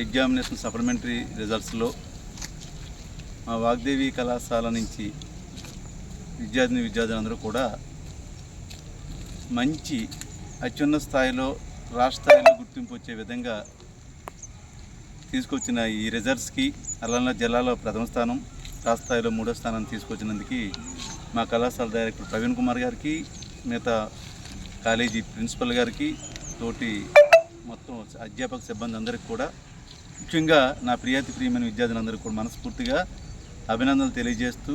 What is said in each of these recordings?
Examination supplementary రిజల్ట్స్లో మా వాగ్దేవి కళాశాల నుంచి విద్యార్థిని విద్యార్థులందరూ కూడా మంచి అత్యున్నత స్థాయిలో రాష్ట్ర స్థాయిలో గుర్తింపు వచ్చే విధంగా తీసుకొచ్చిన ఈ రిజల్ట్స్కి అలా జిల్లాలో ప్రథమ స్థానం రాష్ట్ర స్థాయిలో మూడో స్థానాన్ని తీసుకొచ్చినందుకు మా కళాశాల డైరెక్టర్ ప్రవీణ్ కుమార్ గారికి మిగతా కాలేజీ ప్రిన్సిపల్ గారికి తోటి మొత్తం అధ్యాపక సిబ్బంది అందరికీ కూడా ముఖ్యంగా నా ప్రియాతి ప్రియమైన విద్యార్థులందరూ కూడా మనస్ఫూర్తిగా అభినందనలు తెలియజేస్తూ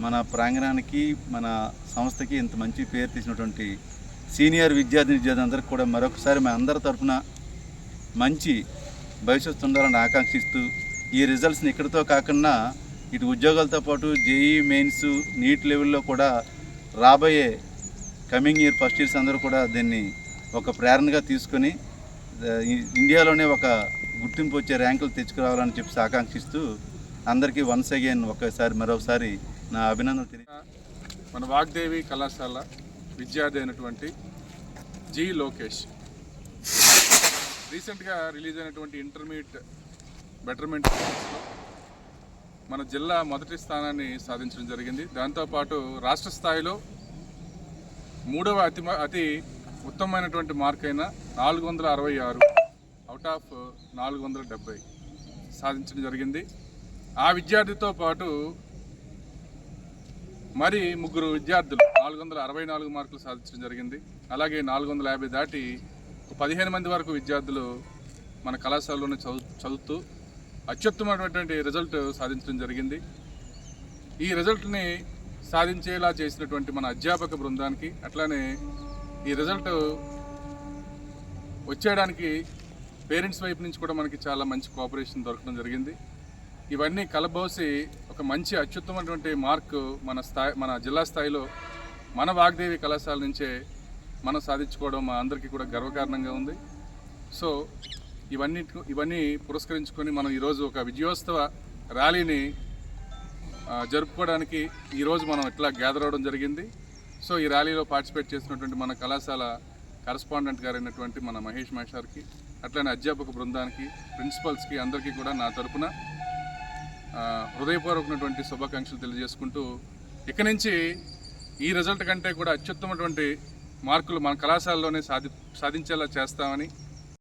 మన ప్రాంగణానికి మన సంస్థకి ఇంత మంచి పేరు తీసినటువంటి సీనియర్ విద్యార్థి విద్యార్థులందరికీ కూడా మరొకసారి మా అందరి తరఫున మంచి భవిష్యత్తు ఉండాలని ఆకాంక్షిస్తూ ఈ రిజల్ట్స్ని ఇక్కడితో కాకుండా ఇటు ఉద్యోగాలతో పాటు జేఈ మెయిన్స్ నీట్ లెవెల్లో కూడా రాబోయే కమింగ్ ఇయర్ ఫస్ట్ ఇయర్స్ అందరూ కూడా దీన్ని ఒక ప్రేరణగా తీసుకొని ఇండియాలోనే ఒక గుర్తింపు వచ్చే ర్యాంకులు తెచ్చుకురావాలని చెప్పి ఆకాంక్షిస్తూ అందరికీ వన్స్ అగైన్ ఒకసారి మరొకసారి నా అభినందనలు తెలియ మన వాగ్దేవి కళాశాల విద్యార్థి అయినటువంటి జి లోకేష్. రీసెంట్గా రిలీజ్ అయినటువంటి ఇంటర్మీడియట్ బెటర్మెంట్ మన జిల్లా మొదటి స్థానాన్ని సాధించడం జరిగింది. దాంతోపాటు రాష్ట్ర స్థాయిలో మూడవ అతి అతి ఉత్తమమైనటువంటి మార్క్ అయిన నాలుగు వందల అరవై ఆరు అవుట్ ఆఫ్ నాలుగు వందల డెబ్బై సాధించడం జరిగింది. ఆ విద్యార్థితో పాటు మరి ముగ్గురు విద్యార్థులు నాలుగు వందల అరవై నాలుగు మార్కులు సాధించడం జరిగింది. అలాగే నాలుగు వందల యాభై దాటి పదిహేను మంది వరకు విద్యార్థులు మన కళాశాలలోనే చదువు చదువుతూ అత్యుత్తమైనటువంటి రిజల్ట్ సాధించడం జరిగింది. ఈ రిజల్ట్ని సాధించేలా చేసినటువంటి మన అధ్యాపక బృందానికి అట్లానే ఈ రిజల్ట్ వచ్చేయడానికి పేరెంట్స్ వైపు నుంచి కూడా మనకి చాలా మంచి కోఆపరేషన్ దొరకడం జరిగింది. ఇవన్నీ కలబోసి ఒక మంచి అత్యుత్తమైనటువంటి మార్కు మన స్థాయి మన జిల్లా స్థాయిలో మన వాగ్దేవి కళాశాల నుంచే మనం సాధించుకోవడం మా అందరికీ కూడా గర్వకారణంగా ఉంది. సో ఇవన్నీ ఇవన్నీ పురస్కరించుకొని మనం ఈరోజు ఒక విజయోత్సవ ర్యాలీని జరుపుకోవడానికి ఈరోజు మనం ఇట్లా గ్యాదర్ అవడం జరిగింది. సో ఈ ర్యాలీలో పార్టిసిపేట్ చేసినటువంటి మన కళాశాల కరస్పాండెంట్ గారైనటువంటి అయినటువంటి మన మహేష్ మహేషార్కి అట్లనే అధ్యాపక బృందానికి ప్రిన్సిపల్స్కి అందరికీ కూడా నా తరపున హృదయపూర్వకమైనటువంటి శుభాకాంక్షలు తెలియజేసుకుంటూ ఇక నుంచి ఈ రిజల్ట్ కంటే కూడా అత్యుత్తమైనటువంటి మార్కులు మన కళాశాలలోనే సాధి సాధించేలా చేస్తామని